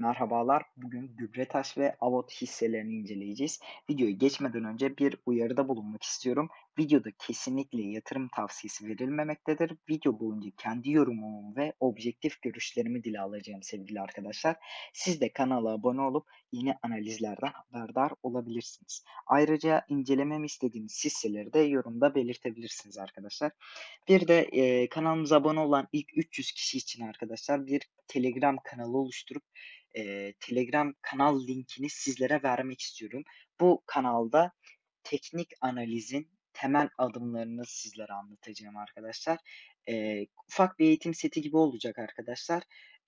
Merhabalar. Bugün Gübretaş ve Avot hisselerini inceleyeceğiz. Videoyu geçmeden önce bir uyarıda bulunmak istiyorum. Videoda kesinlikle yatırım tavsiyesi verilmemektedir. Video boyunca kendi yorumumu ve objektif görüşlerimi dile alacağım sevgili arkadaşlar. Siz de kanala abone olup yeni analizlerden haberdar olabilirsiniz. Ayrıca incelememi istediğiniz hisseleri de yorumda belirtebilirsiniz arkadaşlar. Bir de e, kanalımıza abone olan ilk 300 kişi için arkadaşlar bir Telegram kanalı oluşturup e, Telegram kanal linkini sizlere vermek istiyorum. Bu kanalda teknik analizin temel adımlarını sizlere anlatacağım arkadaşlar. E, ufak bir eğitim seti gibi olacak arkadaşlar.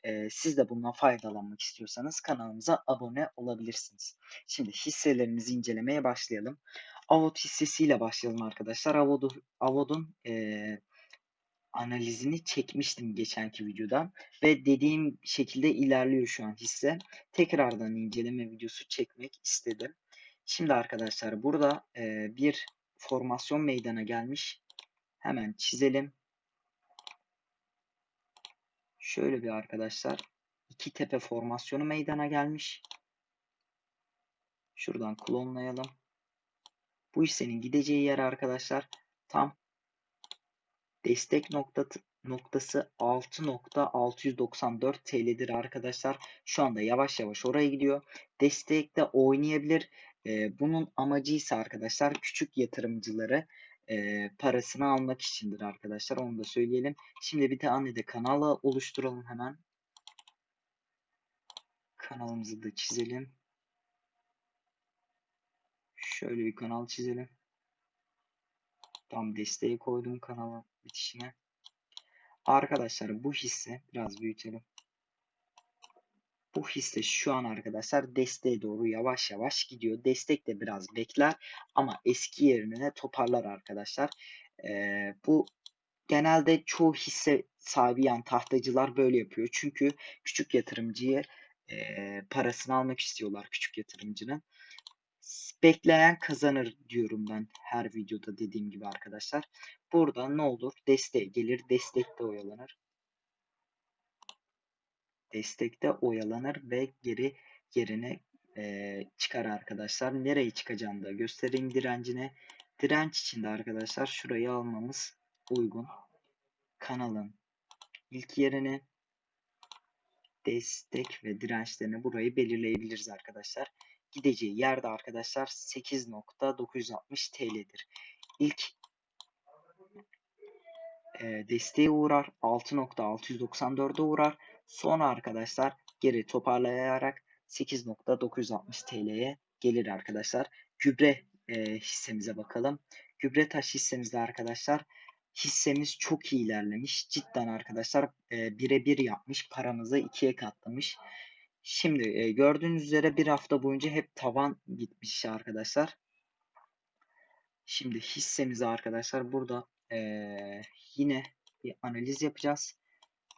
E, siz de bundan faydalanmak istiyorsanız kanalımıza abone olabilirsiniz. Şimdi hisselerimizi incelemeye başlayalım. Avod hissesiyle başlayalım arkadaşlar. Avod'un Avod'un e, analizini çekmiştim geçenki videoda ve dediğim şekilde ilerliyor şu an hisse. Tekrardan inceleme videosu çekmek istedim. Şimdi arkadaşlar burada e, bir formasyon meydana gelmiş. Hemen çizelim. Şöyle bir arkadaşlar iki tepe formasyonu meydana gelmiş. Şuradan klonlayalım. Bu hissenin gideceği yer arkadaşlar tam destek nokta, noktası 6.694 TL'dir arkadaşlar. Şu anda yavaş yavaş oraya gidiyor. Destekte oynayabilir. Ee, bunun amacı ise arkadaşlar küçük yatırımcıları e, parasını almak içindir arkadaşlar. Onu da söyleyelim. Şimdi bir tane de kanala oluşturalım hemen. Kanalımızı da çizelim. Şöyle bir kanal çizelim. Tam desteği koydum kanala bitişine. Arkadaşlar bu hisse biraz büyütelim. Bu hisse şu an arkadaşlar desteğe doğru yavaş yavaş gidiyor. Destek de biraz bekler ama eski yerine toparlar arkadaşlar. Ee, bu genelde çoğu hisse sahibi yani tahtacılar böyle yapıyor. Çünkü küçük yatırımcıya e, parasını almak istiyorlar küçük yatırımcının. Bekleyen kazanır diyorum ben her videoda dediğim gibi arkadaşlar. Burada ne olur? Desteğe gelir. Destekte oyalanır. Destekte oyalanır ve geri yerine e, çıkar arkadaşlar. Nereye çıkacağını da göstereyim direncine. Direnç içinde arkadaşlar şurayı almamız uygun. Kanalın ilk yerini destek ve dirençlerini burayı belirleyebiliriz arkadaşlar gideceği yerde arkadaşlar 8.960 TL'dir. İlk e, desteğe uğrar 6.694'e uğrar. Sonra arkadaşlar geri toparlayarak 8.960 TL'ye gelir arkadaşlar. Gübre e, hissemize bakalım. Gübre taş hissemizde arkadaşlar hissemiz çok iyi ilerlemiş. Cidden arkadaşlar e, birebir yapmış. Paramızı ikiye katlamış. Şimdi e, gördüğünüz üzere bir hafta boyunca hep tavan gitmiş arkadaşlar. Şimdi hissemizi arkadaşlar burada e, yine bir analiz yapacağız.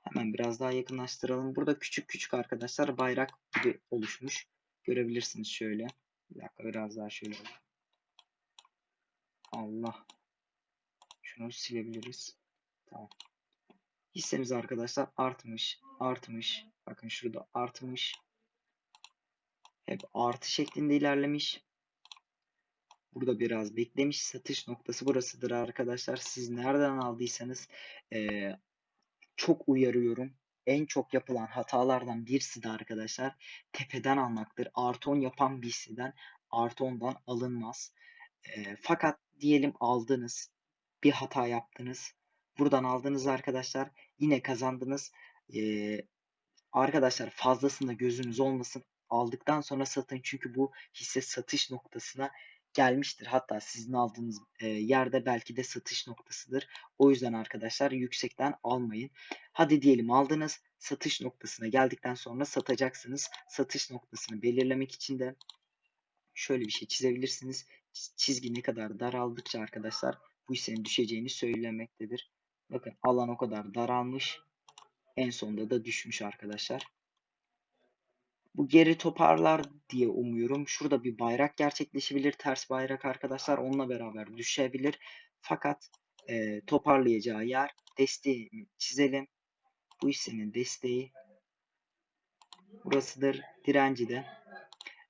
Hemen biraz daha yakınlaştıralım. Burada küçük küçük arkadaşlar bayrak gibi oluşmuş. Görebilirsiniz şöyle. Bir dakika biraz daha şöyle. Allah. Şunu silebiliriz. Tamam. Hissemiz arkadaşlar artmış, artmış. Bakın şurada artmış. Hep artı şeklinde ilerlemiş. Burada biraz beklemiş. Satış noktası burasıdır arkadaşlar. Siz nereden aldıysanız ee, çok uyarıyorum. En çok yapılan hatalardan birisi de arkadaşlar tepeden almaktır. Artı 10 yapan bir hisseden artı 10'dan alınmaz. E, fakat diyelim aldınız. Bir hata yaptınız. Buradan aldınız arkadaşlar. Yine kazandınız. E, arkadaşlar fazlasında gözünüz olmasın aldıktan sonra satın. Çünkü bu hisse satış noktasına gelmiştir. Hatta sizin aldığınız e, yerde belki de satış noktasıdır. O yüzden arkadaşlar yüksekten almayın. Hadi diyelim aldınız. Satış noktasına geldikten sonra satacaksınız. Satış noktasını belirlemek için de şöyle bir şey çizebilirsiniz. Çizgi ne kadar daraldıkça arkadaşlar bu hissenin düşeceğini söylemektedir. Bakın alan o kadar daralmış. En sonunda da düşmüş arkadaşlar. Bu geri toparlar diye umuyorum. Şurada bir bayrak gerçekleşebilir. Ters bayrak arkadaşlar. Onunla beraber düşebilir. Fakat e, toparlayacağı yer desteği çizelim. Bu hissenin desteği Burasıdır. Direnci de.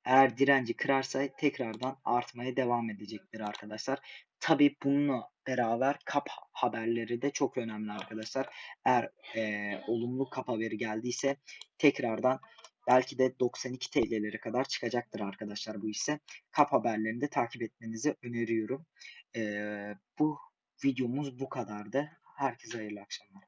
Eğer direnci kırarsa tekrardan artmaya devam edecektir arkadaşlar. Tabi bununla beraber kap haberleri de çok önemli arkadaşlar. Eğer e, olumlu kap haberi geldiyse tekrardan belki de 92 TL'lere kadar çıkacaktır arkadaşlar bu ise. Kap haberlerini de takip etmenizi öneriyorum. E, bu videomuz bu kadardı. Herkese hayırlı akşamlar.